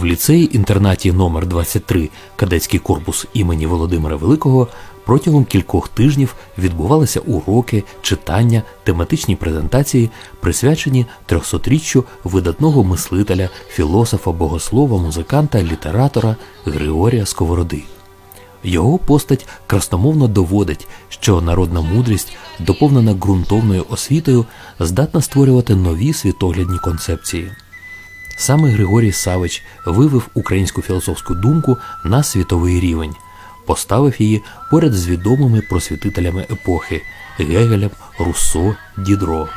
В ліцеї-інтернаті номер 23 кадетський корпус імені Володимира Великого протягом кількох тижнів відбувалися уроки, читання, тематичні презентації, присвячені 300-річчю видатного мислителя, філософа, богослова, музиканта, літератора Григорія Сковороди. Його постать красномовно доводить, що народна мудрість, доповнена ґрунтовною освітою, здатна створювати нові світоглядні концепції. Саме Григорій Савич вивів українську філософську думку на світовий рівень, поставив її поряд з відомими просвітителями епохи Гегелем, Руссо, Дідро.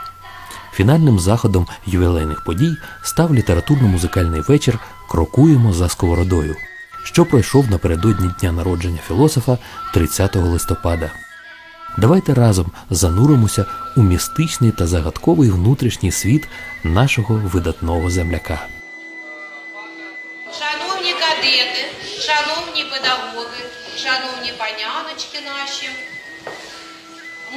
Фінальним заходом ювілейних подій став літературно-музикальний вечір Крокуємо за сковородою, що пройшов напередодні дня народження філософа 30 листопада. Давайте разом зануримося у містичний та загадковий внутрішній світ нашого видатного земляка. Шановні кадети, шановні педагоги, шановні паняночки наші.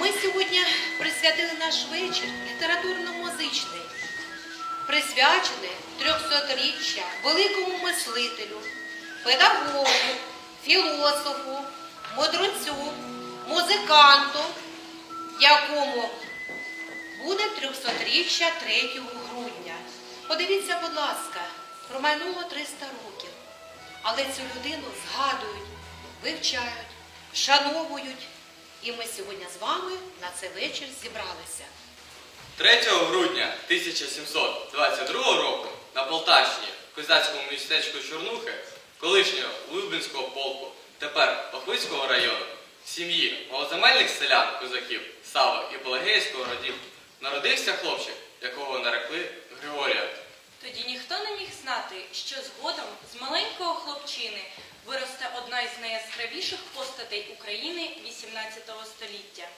Ми сьогодні присвятили наш вечір літературно-музичний, присвячений 300-річчя великому мислителю, педагогу, філософу, мудрецю, музиканту, якому буде 300-річчя 3 грудня. Подивіться, будь ласка, промайнуло 300 років. Але цю людину згадують, вивчають, вшановують. І ми сьогодні з вами на цей вечір зібралися. 3 грудня 1722 року на Полтавщині, в козацькому містечку Чорнухи, колишнього Лубенського полку, тепер Пахвицького району, сім'ї малоземельних селян козаків Сава і Пелагейського родів, народився хлопчик, якого нарекли Григорія. Тоді ніхто не міг знати, що згодом з маленького хлопчини виросте одна із найяскравіших постатей України XVIII століття.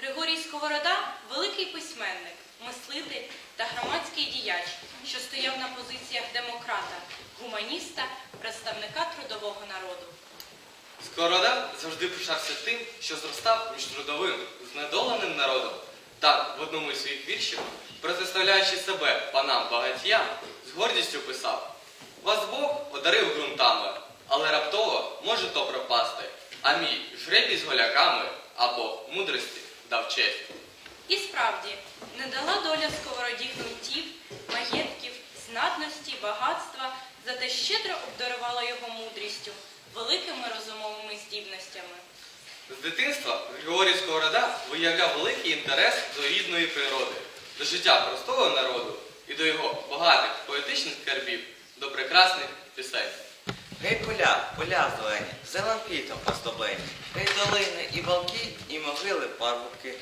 Григорій Сковорода великий письменник, мислитель та громадський діяч, що стояв на позиціях демократа, гуманіста, представника трудового народу. Сковорода завжди пишався тим, що зростав між трудовим, знедоленим народом. Так, в одному із своїх віршів, протиставляючи себе панам багатіям, з гордістю писав Вас Бог одарив ґрунтами, але раптово може то пропасти, а мій жребій з голяками або мудрості дав честь. І справді, не дала доля сковороді ґрунтів, маєтків, знатності, багатства, зате щедро обдарувала його мудрістю, великими розумовими здібностями. З дитинства Григорій Сковорода виявляв великий інтерес до рідної природи, до життя простого народу і до його багатих поетичних скарбів, до прекрасних пісень. Гей поля, поля зелені, зелен квітом оздоблені, гей долини і балки, і могили парубки,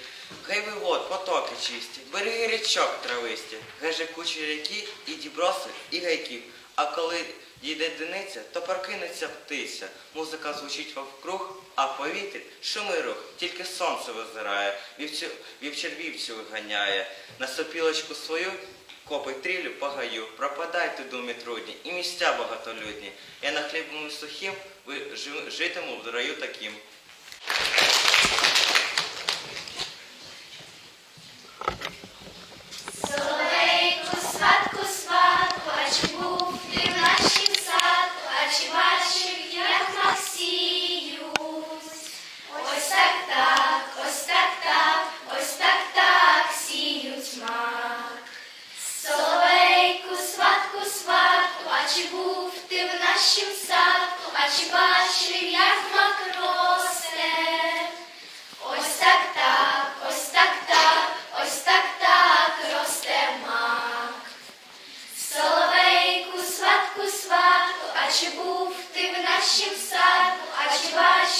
гей вигод, потоки чисті, береги річок трависті, гей жекучі ріки, і діброси, і гайків. А коли дійде диниця, то прокинеться птиця. Музика звучить вовкруг, а в повітрі шумий рух, тільки сонце визирає, вівчер вівцю виганяє, на сопілочку свою Копить трілю по гаю, пропадайте думі трудні, і місця багатолюдні. Я на хлібом сухим ви жи- житиму в раю таким.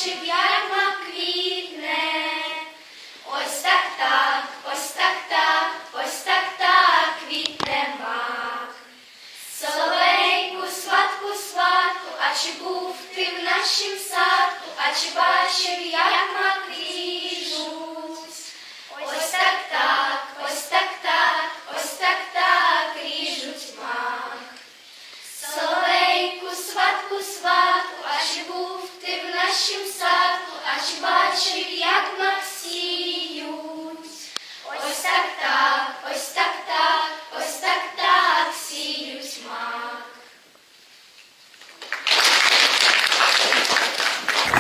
шип'ятна квітне, ось так так, ось так так, ось так так квітне мак. Соловейку, сватку, сватку, а чи був ти в нашім садку, а чи бачив, як мак нашім садку, аж бачив, як максіють. Ось так так, ось так так, ось так так сіють мак.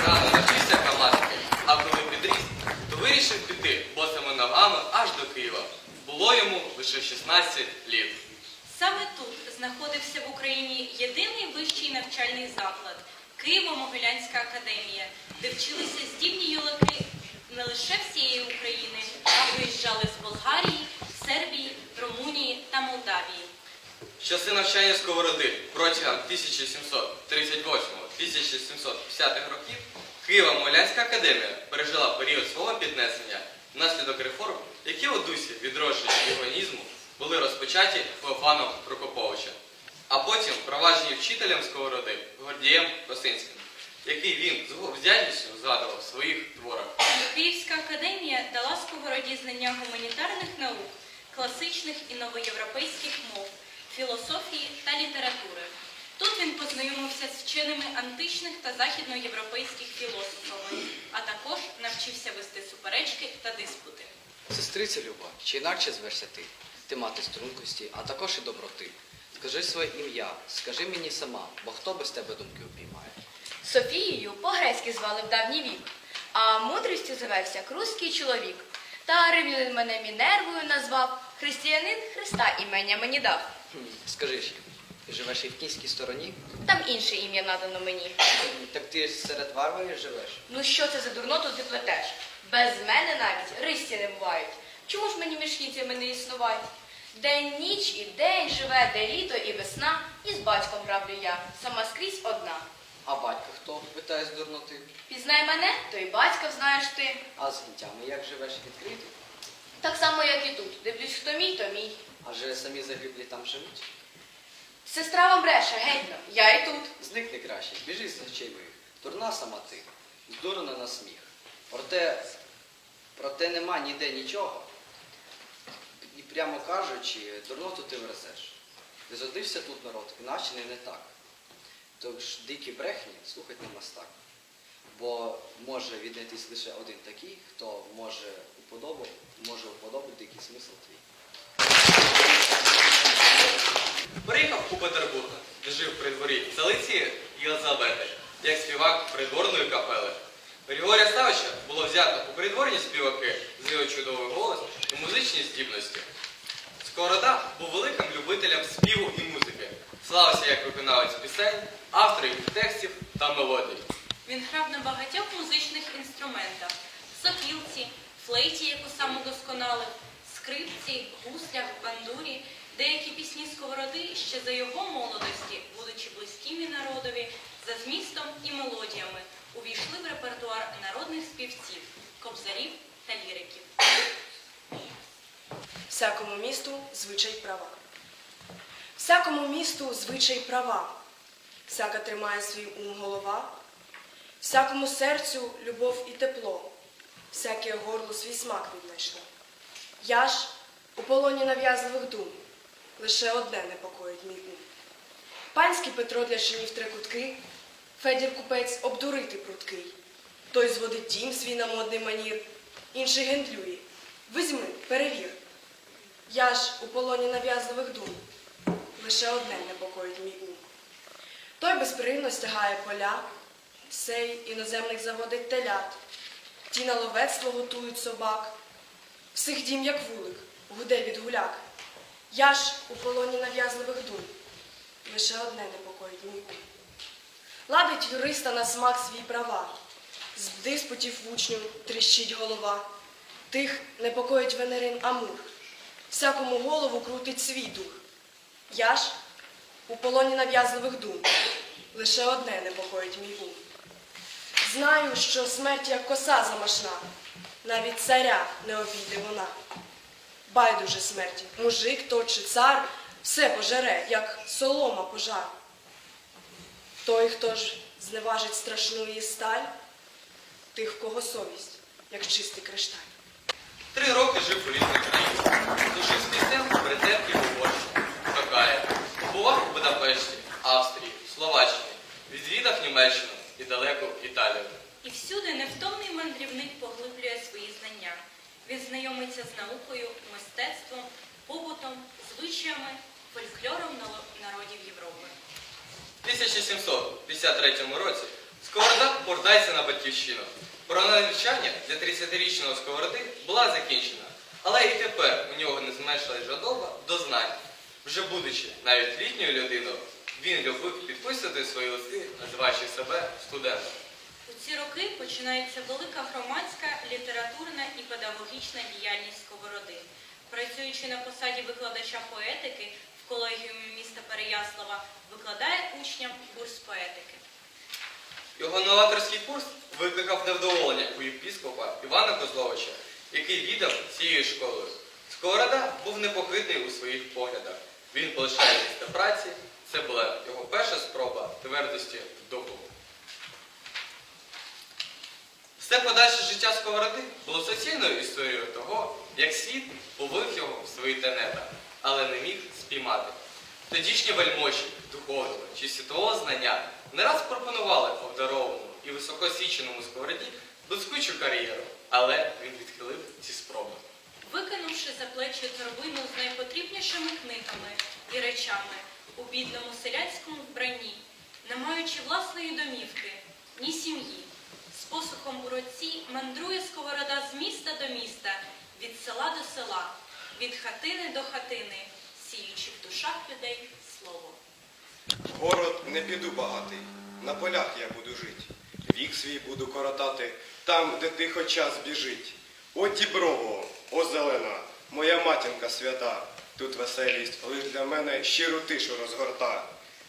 Навчився камашки, а коли підріс, то вирішив піти босими ногами аж до Києва. Було йому лише 16 літ. Саме тут знаходився в Україні єдиний вищий навчальний заклад. Києво-Могилянська академія, де вчилися здібні юнаки не лише всієї України, а виїжджали з Болгарії, Сербії, Румунії та Молдавії. Часи навчання сковороди протягом 1738-1750 років Києво-Могилянська академія пережила період свого піднесення внаслідок реформ, які у дусі відродження іонізму були розпочаті Феофаном Прокоповичем, а потім впроваджені вчителем сковороди Гордієм Косинським, який він з вдячністю згадував в своїх творах. Київська академія дала Сковороді знання гуманітарних наук, класичних і новоєвропейських мов, філософії та літератури. Тут він познайомився з вченими античних та західноєвропейських філософами, а також навчився вести суперечки та диспути. Сестриця Люба, чи інакше зверся ти, ти мати стрункості, а також і доброти. Скажи своє ім'я, скажи мені сама, бо хто без тебе думки упіймає. Софією по-грецьки звали в давній вік, а мудрістю звався круський чоловік. Та римлянин мене Мінервою назвав, християнин Христа імення мені дав. Хм, Скажи ж, ти живеш і в кінській стороні? Там інше ім'я надано мені. М, Так ти ж серед варварів живеш? Ну що це за дурноту ти плетеш? Без мене навіть ристі не бувають. Чому ж мені між кінцями не існувати? День ніч і день живе, де літо і весна, і з батьком правлю я, сама скрізь одна. А батько хто? питає з дурноти. Пізнай мене, то і батька взнаєш ти. А з гінтями як живеш відкрито? Так само, як і тут. Дивлюсь, хто мій, то мій. Адже самі загиблі там живуть. Сестра вам бреше, гетьно, я і тут. Зникни краще, біжи з очей моїх. Дурна сама ти, здурна на сміх. Проте, проте нема ніде нічого. Прямо кажучи, дурноту ти верзеш. Не зодився тут народ, іначе не, не так. Тож дикі брехні слухать не мастак. Бо може віднайтись лише один такий, хто може уподобати, може уподобати дикий смисл твій. Приїхав у Петербург, де жив при дворі Залиці Єлизавети, як співак придворної капели. Григорія Ставича було взято у придворні співаки з його чудовий голос і музичні здібності. Сковорода був великим любителем співу і музики. Славився як виконавець пісень, автор їх текстів та мелодій. Він грав на багатьох музичних інструментах: сопілці, флейті, яку сам удосконалив, скрипці, гуслях, бандурі. Деякі пісні сковороди ще за його молодості, будучи близькими народові, за змістом і мелодіями, увійшли в репертуар народних співців, кобзарів та ліриків. Всякому місту звичай права. Всякому місту звичай права. Всяка тримає свій ум голова. Всякому серцю любов і тепло. Всяке горло свій смак віднайшло. Я ж у полоні нав'язливих дум. Лише одне непокоїть мій ум. Панський Петро для шинів три кутки, Федір купець обдурити пруткий. Той зводить дім свій на модний манір, інший гендлює. Візьми, перевір. Я ж у полоні нав'язливих дум. Лише одне непокоїть мій ум. Той безперервно стягає поля, сей іноземних заводить телят, ті на ловецтво готують собак. Всіх дім, як вулик, гуде від гуляк. Я ж у полоні нав'язливих дум. Лише одне непокоїть мій ум. Ладить юриста на смак свій права, з диспутів учню тріщить голова. Тих непокоїть Венерин Амур. Всякому голову крутить свій дух. Я ж у полоні нав'язливих дум. Лише одне непокоїть мій ум. Знаю, що смерть як коса замашна, навіть царя не обійде вона. Байдуже смерті, мужик то чи цар, все пожере, як солома пожар. Той, хто ж зневажить страшну її сталь, тих, в кого совість, як чистий кришталь. Три роки жив у різних країнах. Служив з піснем в Бритенки в Угорщині, Токаї. Побував у Будапешті, Австрії, Словаччині, відвідав Німеччину і далеку Італію. І всюди невтомний мандрівник поглиблює свої знання. Він знайомиться з наукою, мистецтвом, побутом, звичаями, фольклором народів Європи. В 1753 році Сковорода повертається на батьківщину. Про навчання для 30-річного Сковороди була закінчена. Але і тепер у нього не зменшилась жадоба до знань. Вже будучи навіть літньою людиною, він любив підписувати свої листи, називаючи себе студентом. У ці роки починається велика громадська, літературна і педагогічна діяльність Сковороди. Працюючи на посаді викладача поетики колегіумі міста Переяслава, викладає учням курс поетики. Його новаторський курс викликав невдоволення у єпіскопа Івана Козловича, який віддав цією школою. Сковорода був непохитний у своїх поглядах. Він полишає місце праці. Це була його перша спроба твердості духу. Все подальше життя Сковороди було суцільною історією того, як світ повив його в свої тенета, але не міг спіймати. Тодішні вельможі духовного чи світового знання не раз пропонували обдарованому і високоосвіченому сковороді блискучу кар'єру, але він відхилив ці спроби. Викинувши за плечі торбину з найпотрібнішими книгами і речами у бідному селянському вбранні, не маючи власної домівки, ні сім'ї, з посухом у руці мандрує сковорода з міста до міста, від села до села, від хатини до хатини, сіючи в душах людей слово. Город не піду багатий, на полях я буду жить. Вік свій буду коротати там, де тихо час біжить. О діброво, о зелена, моя матінка свята. Тут веселість лиш для мене щиру тишу розгорта.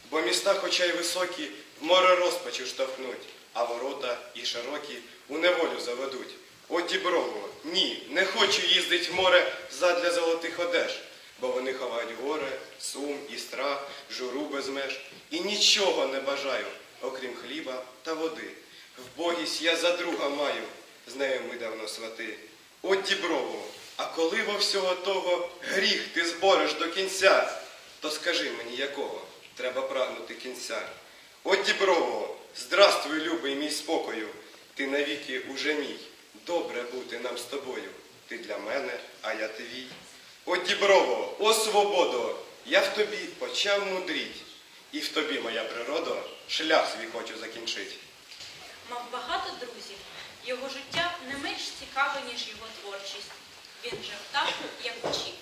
Бо міста, хоча й високі, в море розпачу штовхнуть, а ворота і широкі у неволю заведуть. О діброво, ні, не хочу їздить в море задля золотих одеж бо вони ховають горе, сум і страх, журу без меж. І нічого не бажаю, окрім хліба та води. Вбогість я за друга маю, з нею ми давно свати. От діброво, а коли во всього того гріх ти збореш до кінця, то скажи мені, якого треба прагнути кінця. От діброво, здравствуй, любий мій спокою, ти навіки уже мій. Добре бути нам з тобою. Ти для мене, а я твій. О діброво, о свободо, я в тобі почав мудріть, і в тобі, моя природа, шлях свій хочу закінчить. Мав багато друзів. Його життя не менш цікаве, ніж його творчість. Він жив так, як учив,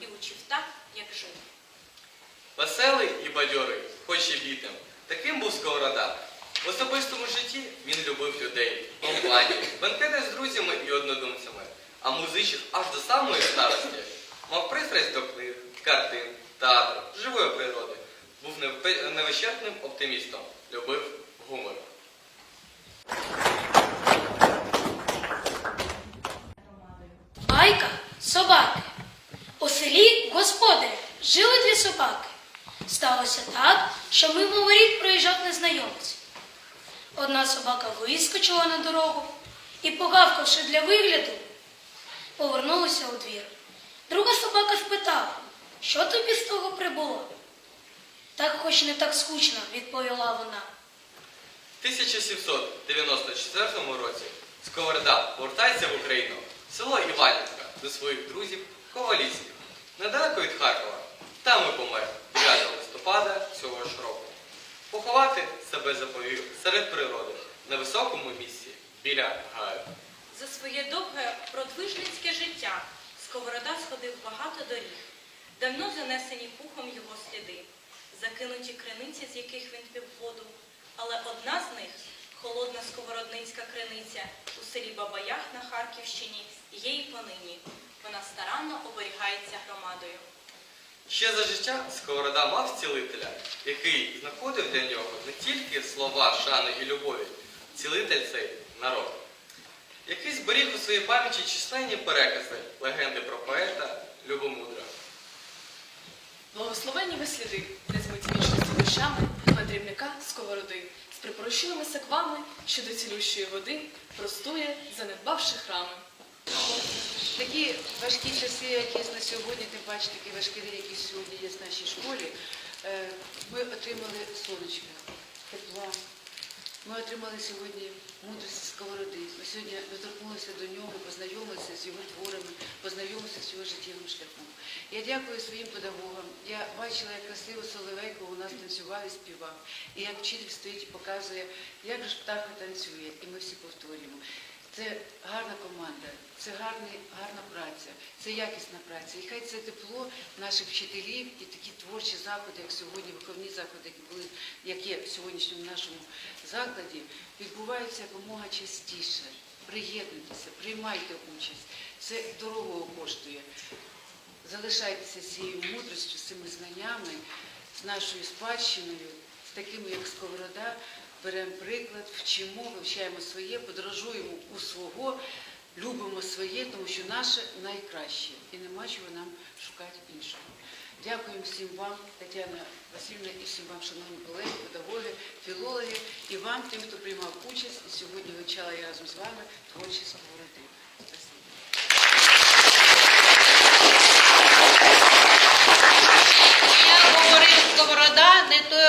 і учив так, як жив. Веселий і бадьорий, хоч і бідним. Таким був Сковорода. В особистому житті він любив людей, компанію, бенкети з друзями і однодумцями, а музичив аж до самої старості. Мав пристрасть до книг, картин, театру, живої природи. Був невичерпним оптимістом, любив гумор. Байка собаки. У селі господарі жили дві собаки. Сталося так, що мимо воріт проїжджав незнайомець. Одна собака вискочила на дорогу і, погавкавши для вигляду, повернулася у двір. Друга собака спитала, що тобі з того прибуло? Так хоч не так скучно, відповіла вона. В 1794 році Сковорода повертається в Україну, в село Іванівка, до своїх друзів Ковалівських, недалеко від Харкова. Там і помер 9 листопада цього ж року. Себе заповів серед природи на високому місці біля гаю. За своє довге продвижницьке життя Сковорода сходив багато доріг, давно занесені пухом його сліди, закинуті криниці, з яких він пив воду, але одна з них, холодна сковородницька криниця у селі Бабаях на Харківщині, є і понині. Вона старанно оберігається громадою. Ще за життя Сковорода мав цілителя, який знаходив для нього не тільки слова шани і любові, цілитель цей народ, який зберіг у своїй пам'яті численні перекази, легенди про поета Любомудра. Благословенні ви сліди, де змиті вічності дощами мандрівника сковороди, з припорощеними саквами, що до цілющої води простує, занедбавши храми. Такі важкі часи, як є на сьогодні, тим паче такі важкі дні, які сьогодні є в нашій школі, е, ми отримали сонечка, тепла. Ми отримали сьогодні мудрості сковороди. Ми сьогодні доторкнулися до нього, познайомилися з його творами, познайомилися з його життєвим шляхом. Я дякую своїм педагогам. Я бачила, як красиво Соловейко у нас танцював і співав. І як вчитель стоїть і показує, як же птаха танцює, і ми всі повторюємо. Це гарна команда, це гарний, гарна праця, це якісна праця. І хай це тепло наших вчителів і такі творчі заходи, як сьогодні, виховні заходи, які були, як є в сьогоднішньому нашому закладі, відбуваються якомога частіше. Приєднуйтеся, приймайте участь. Це дорого коштує. Залишайтеся цією мудростю, з цими знаннями, з нашою спадщиною, з такими, як Сковорода, беремо приклад, вчимо, вивчаємо своє, подорожуємо у свого, любимо своє, тому що наше найкраще. І нема чого нам шукати іншого. Дякуємо всім вам, Тетяна Васильівна, і всім вам, шановні колеги, педагоги, філологи, і вам, тим, хто приймав участь, і сьогодні вивчала я разом з вами творчість сковороди. Спасибо. Я говорив, сковорода не той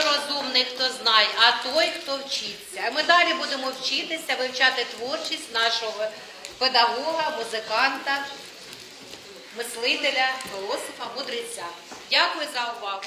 розумний, хто знає, а той, хто вчиться. Ми далі будемо вчитися, вивчати творчість нашого педагога, музиканта, мислителя, філософа, мудреця. Дякую за увагу.